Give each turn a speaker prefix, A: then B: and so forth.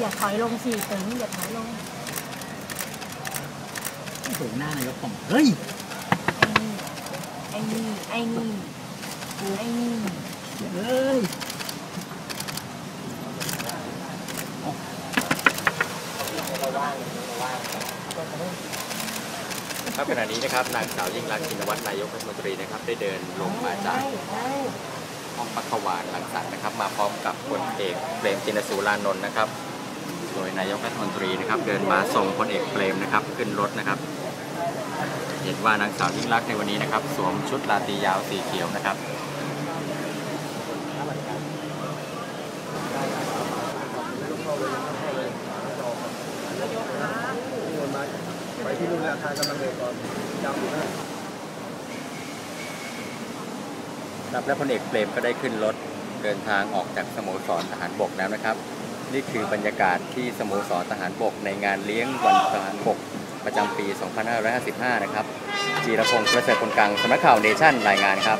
A: อย่าถอยลงสิเติงอย่าถอยลง
B: โอ้โหหน้านายกผมเฮ้ย
A: ไอ้นี่ ไอ้นี่ ไอ้นี่ไอ้นี่
B: เฮ้ย
C: ครับขณะนี้นะครับนางสาวยิ่งรักษณ์ชินวัตรนายกรัฐมนตรีนะครับ ได้เดินลงมาจาก ห้องปักวานหลังสรรค์นะครับ มาพร้อมกับพลเอกเปรมจินสูรานนท์นะครับ โดยนายกรัฐมนตรีนะครับเดินมาส่งพลเอกเปรมนะครับขึ้นรถนะครับ เห็นว่านางสาวยิ่งรักษณ์ในวันนี้นะครับ สวมชุดราตรียาวสีเขียวนะครับ
D: ไปที่นู่นแล้วทางกำลังเดินก่อนจำอยู่นะ
C: ครับและพลเอกเปรมก็ได้ขึ้นรถเดินทางออกจากสโมสรทหารบกแล้วนะครับ นี่คือบรรยากาศที่สโมสรทหารบกในงานเลี้ยงวันทหารบกประจำปี 2555 นะครับ จีรพงศ์ประเสริฐคนกลางสำนักข่าวเนชั่นรายงานครับ